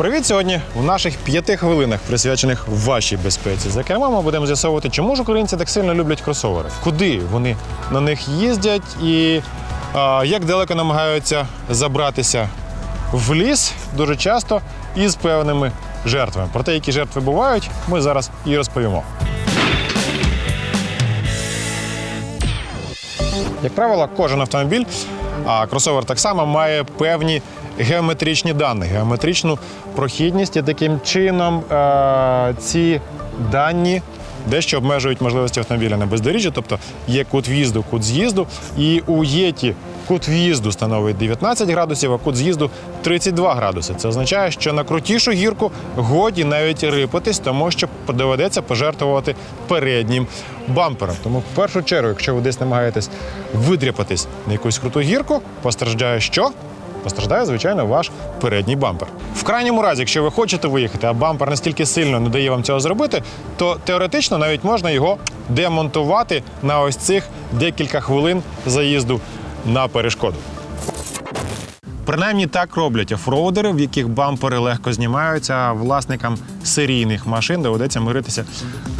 Привіт сьогодні в наших п'яти хвилинах, присвячених вашій безпеці. За кермом ми будемо з'ясовувати, чому ж українці так сильно люблять кросовери, куди вони на них їздять і а, як далеко намагаються забратися в ліс дуже часто із певними жертвами. Про те, які жертви бувають, ми зараз і розповімо. Як правило, кожен автомобіль, а кросовер так само має певні геометричні дані, геометричну прохідність, і таким чином е- ці дані дещо обмежують можливості автомобіля на бездоріжжі, тобто є кут в'їзду, кут з'їзду. І у Єті кут в'їзду становить 19 градусів, а кут з'їзду 32 градуси. Це означає, що на крутішу гірку годі навіть рипатись, тому що доведеться пожертвувати переднім бампером. Тому в першу чергу, якщо ви десь намагаєтесь видряпатись на якусь круту гірку, постраждає що? Постраждає, звичайно, ваш передній бампер. В крайньому разі, якщо ви хочете виїхати, а бампер настільки сильно не дає вам цього зробити, то теоретично навіть можна його демонтувати на ось цих декілька хвилин заїзду на перешкоду. Принаймні так роблять офроудери, в яких бампери легко знімаються. а Власникам серійних машин доведеться миритися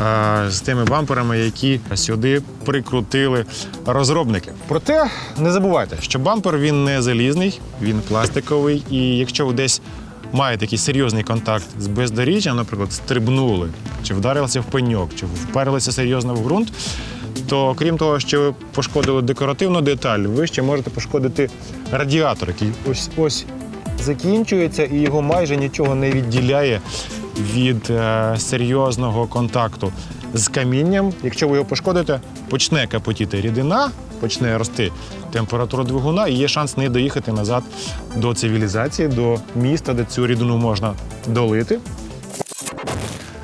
е, з тими бамперами, які сюди прикрутили розробники. Проте не забувайте, що бампер він не залізний, він пластиковий, і якщо ви десь маєте якийсь серйозний контакт з бездоріжжям, наприклад, стрибнули, чи вдарилися в пеньок, чи вперлися серйозно в ґрунт, то крім того, що ви пошкодили декоративну деталь, ви ще можете пошкодити радіатор, який ось ось закінчується і його майже нічого не відділяє від е, серйозного контакту з камінням. Якщо ви його пошкодите, почне капотіти рідина, почне рости температура двигуна, і є шанс не доїхати назад до цивілізації, до міста, де цю рідину можна долити.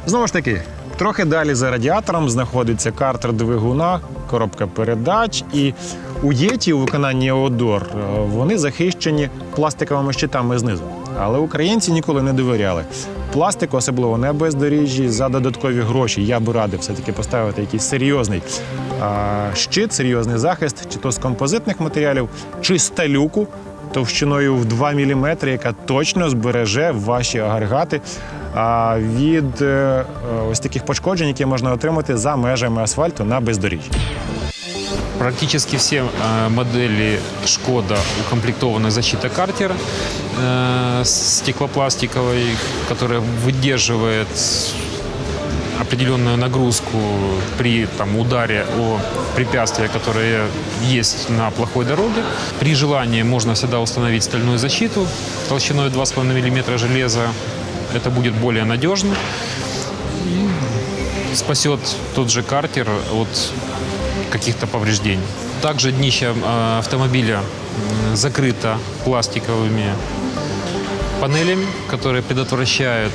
Знову ж таки, трохи далі за радіатором знаходиться картер двигуна, коробка передач. І у єті у виконанні Одор вони захищені пластиковими щитами знизу. Але українці ніколи не довіряли. Пластику, особливо на бездоріжжі, за додаткові гроші. Я би радив все-таки поставити якийсь серйозний а, щит, серйозний захист, чи то з композитних матеріалів, чи сталюку товщиною в 2 мм, яка точно збереже ваші агрегати від е, ось таких пошкоджень, які можна отримати за межами асфальту на бездоріжжі. Практически все э, модели Шкода укомплектованы защитой картер э, стеклопластиковой, которая выдерживает определенную нагрузку при там, ударе о препятствия, которые есть на плохой дороге. При желании можно всегда установить стальную защиту толщиной 2,5 мм железа. Это будет более надежно. И спасет тот же картер от каких-то повреждений. Также днище э, автомобиля закрыто пластиковыми панелями, которые предотвращают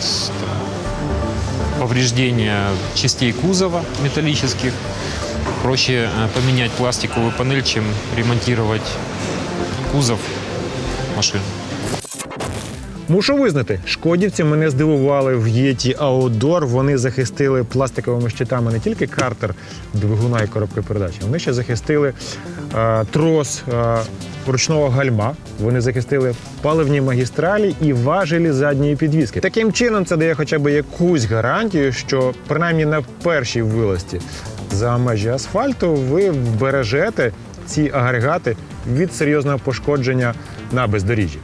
повреждения частей кузова металлических. Проще э, поменять пластиковую панель, чем ремонтировать кузов машины. Мушу визнати, шкодівці мене здивували в єті Outdoor. Вони захистили пластиковими щитами не тільки картер двигуна і коробки передач, вони ще захистили е, трос е, ручного гальма. Вони захистили паливні магістралі і важелі задньої підвіски. Таким чином, це дає хоча б якусь гарантію, що принаймні на першій вилазці за межі асфальту ви вбережете ці агрегати від серйозного пошкодження на бездоріжжі.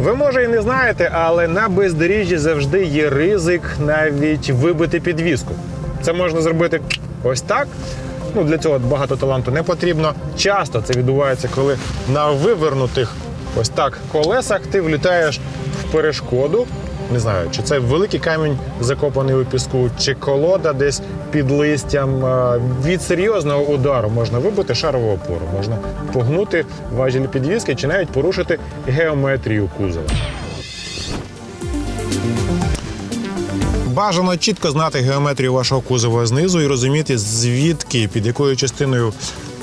Ви може і не знаєте, але на бездоріжжі завжди є ризик навіть вибити підвіску. Це можна зробити ось так. Ну, для цього багато таланту не потрібно. Часто це відбувається, коли на вивернутих ось так колесах ти влітаєш в перешкоду. Не знаю, чи це великий камінь закопаний у піску, чи колода десь під листям. Від серйозного удару можна вибити шарову опору, можна погнути важіль підвіски чи навіть порушити геометрію кузова. Бажано чітко знати геометрію вашого кузова знизу і розуміти, звідки під якою частиною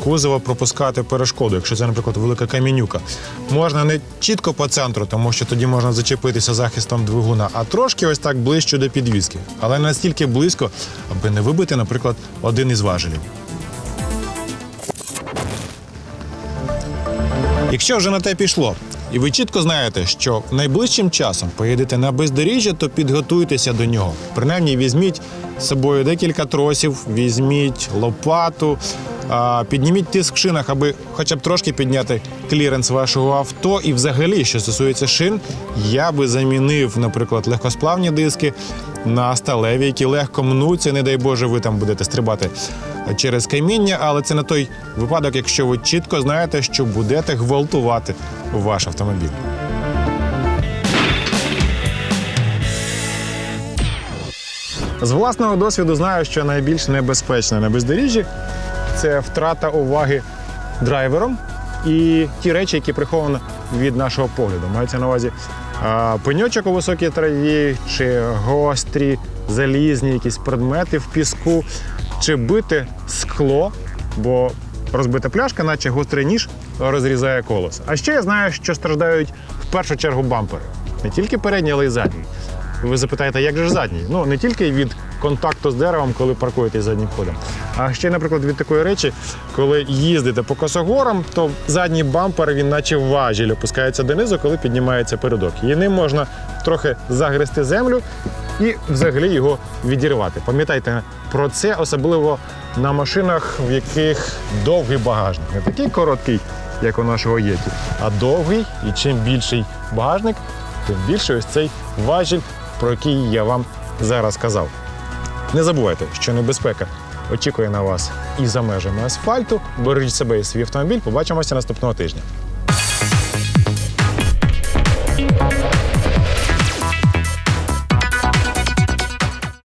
кузова пропускати перешкоду, якщо це, наприклад, велика камінюка. Можна не чітко по центру, тому що тоді можна зачепитися захистом двигуна, а трошки ось так ближче до підвіски. Але настільки близько, аби не вибити, наприклад, один із важелів. Якщо вже на те пішло, і ви чітко знаєте, що найближчим часом поїдете на бездоріжжя, то підготуйтеся до нього. Принаймні, візьміть з собою декілька тросів, візьміть лопату, підніміть тиск в шинах, аби хоча б трошки підняти кліренс вашого авто. І взагалі, що стосується шин, я би замінив, наприклад, легкосплавні диски на сталеві, які легко мнуться. Не дай Боже, ви там будете стрибати через каміння, але це на той випадок, якщо ви чітко знаєте, що будете гвалтувати ваш автомобіль. З власного досвіду знаю, що найбільш небезпечне на бездоріжжі це втрата уваги драйвером і ті речі, які приховані від нашого погляду. Мається на увазі пеньочок у високій траві, чи гострі, залізні якісь предмети в піску, чи бите скло, бо розбита пляшка, наче гострий ніж, розрізає колесо. А ще я знаю, що страждають в першу чергу бампери. Не тільки передній, але й задній. Ви запитаєте, як же ж задній? Ну не тільки від контакту з деревом, коли паркуєтесь заднім ходом, а ще, наприклад, від такої речі, коли їздите по косогорам, то задній бампер він, наче важіль, опускається донизу, коли піднімається передок. І ним можна трохи загрести землю і взагалі його відірвати. Пам'ятайте про це, особливо на машинах, в яких довгий багажник, не такий короткий, як у нашого Єті, а довгий і чим більший багажник, тим більше ось цей важіль, про який я вам зараз казав. Не забувайте, що небезпека очікує на вас і за межами асфальту. Бережіть себе і свій автомобіль. Побачимося наступного тижня.